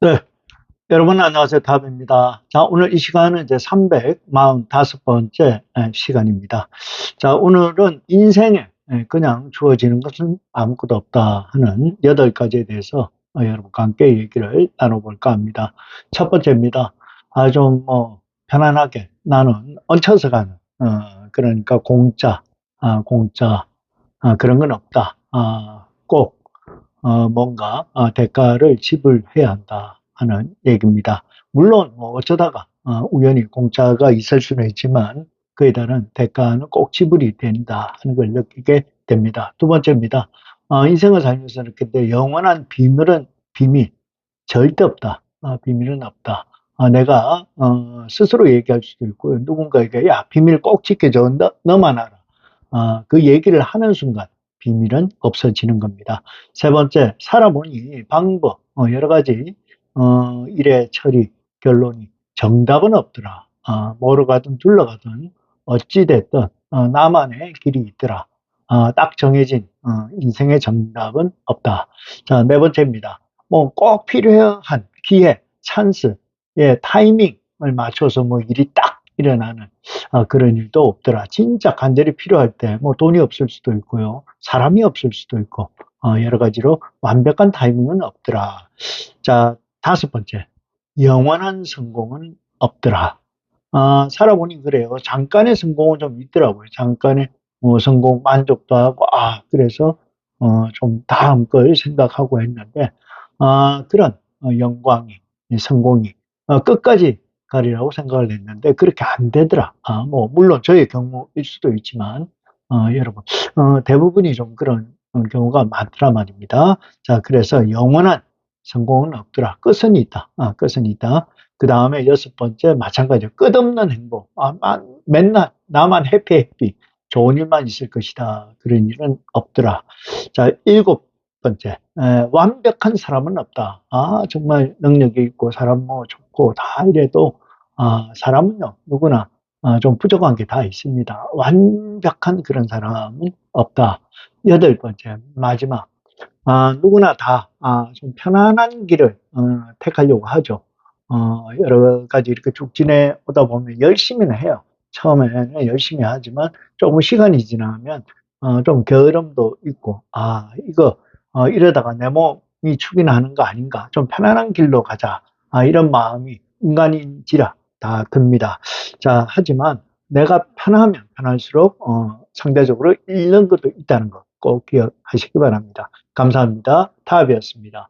네. 여러분 안녕하세요. 답입니다. 자, 오늘 이 시간은 이제 345번째 시간입니다. 자, 오늘은 인생에 예, 그냥 주어지는 것은 아무것도 없다 하는 8가지에 대해서 어, 여러분과 함께 얘기를 나눠볼까 합니다. 첫 번째입니다. 아, 좀 뭐, 편안하게 나는 얹혀서 가는, 어, 그러니까 공짜, 아, 공짜, 아, 그런 건 없다. 아, 꼭, 어, 뭔가, 아, 대가를 지불해야 한다 하는 얘기입니다. 물론, 뭐, 어쩌다가, 어, 우연히 공짜가 있을 수는 있지만, 그에 따른 대가는 꼭 지불이 된다 하는 걸 느끼게 됩니다. 두 번째입니다. 어, 인생을 살면서 이렇게 영원한 비밀은 비밀 절대 없다. 어, 비밀은 없다. 어, 내가 어, 스스로 얘기할 수도 있고 누군가에게 야 비밀 꼭 지켜줘 너, 너만 알아. 어, 그 얘기를 하는 순간 비밀은 없어지는 겁니다. 세 번째 살아보니 방법 어, 여러 가지 어, 일의 처리 결론이 정답은 없더라. 어, 뭐로 가든 둘러가든 어찌 됐든 어, 나만의 길이 있더라. 어, 딱 정해진 어, 인생의 정답은 없다. 자, 네 번째입니다. 뭐 꼭 필요한 기회, 찬스, 예, 타이밍을 맞춰서 뭐 일이 딱 일어나는 어, 그런 일도 없더라. 진짜 간절히 필요할 때 뭐 돈이 없을 수도 있고요. 사람이 없을 수도 있고 어, 여러 가지로 완벽한 타이밍은 없더라. 자, 다섯 번째. 영원한 성공은 없더라. 아, 살아보니 그래요. 잠깐의 성공은 좀 있더라고요. 잠깐의 뭐 성공 만족도 하고, 아, 그래서 어, 좀 다음 걸 생각하고 했는데, 아, 그런 어, 영광이, 이 성공이 어, 끝까지 가리라고 생각을 했는데 그렇게 안 되더라. 아, 뭐 물론 저의 경우일 수도 있지만 어, 여러분 어, 대부분이 좀 그런 어, 경우가 많더라 말입니다. 자, 그래서 영원한 성공은 없더라. 끝은 있다. 아, 끝은 있다. 그 다음에 여섯 번째 마찬가지로 끝없는 행복. 아, 아, 맨날 나만 해피 해피 좋은 일만 있을 것이다. 그런 일은 없더라. 자, 일곱 번째 에, 완벽한 사람은 없다. 아 정말 능력이 있고 사람 뭐 좋고 다 이래도 아, 사람은요 누구나 아, 좀 부족한 게 다 있습니다. 완벽한 그런 사람은 없다. 여덟 번째 마지막 아, 누구나 다, 아, 좀 편안한 길을, 어, 택하려고 하죠. 어, 여러 가지 이렇게 쭉 지내오다 보면 열심히는 해요. 처음에는 열심히 하지만 조금 시간이 지나면, 어, 좀 게으름도 있고, 아, 이거, 어, 이러다가 내 몸이 축이나 하는 거 아닌가. 좀 편안한 길로 가자. 아, 이런 마음이 인간인지라 다 듭니다. 자, 하지만 내가 편하면 편할수록, 어, 상대적으로 잃는 것도 있다는 거꼭 기억하시기 바랍니다. 감사합니다. 타업이었습니다.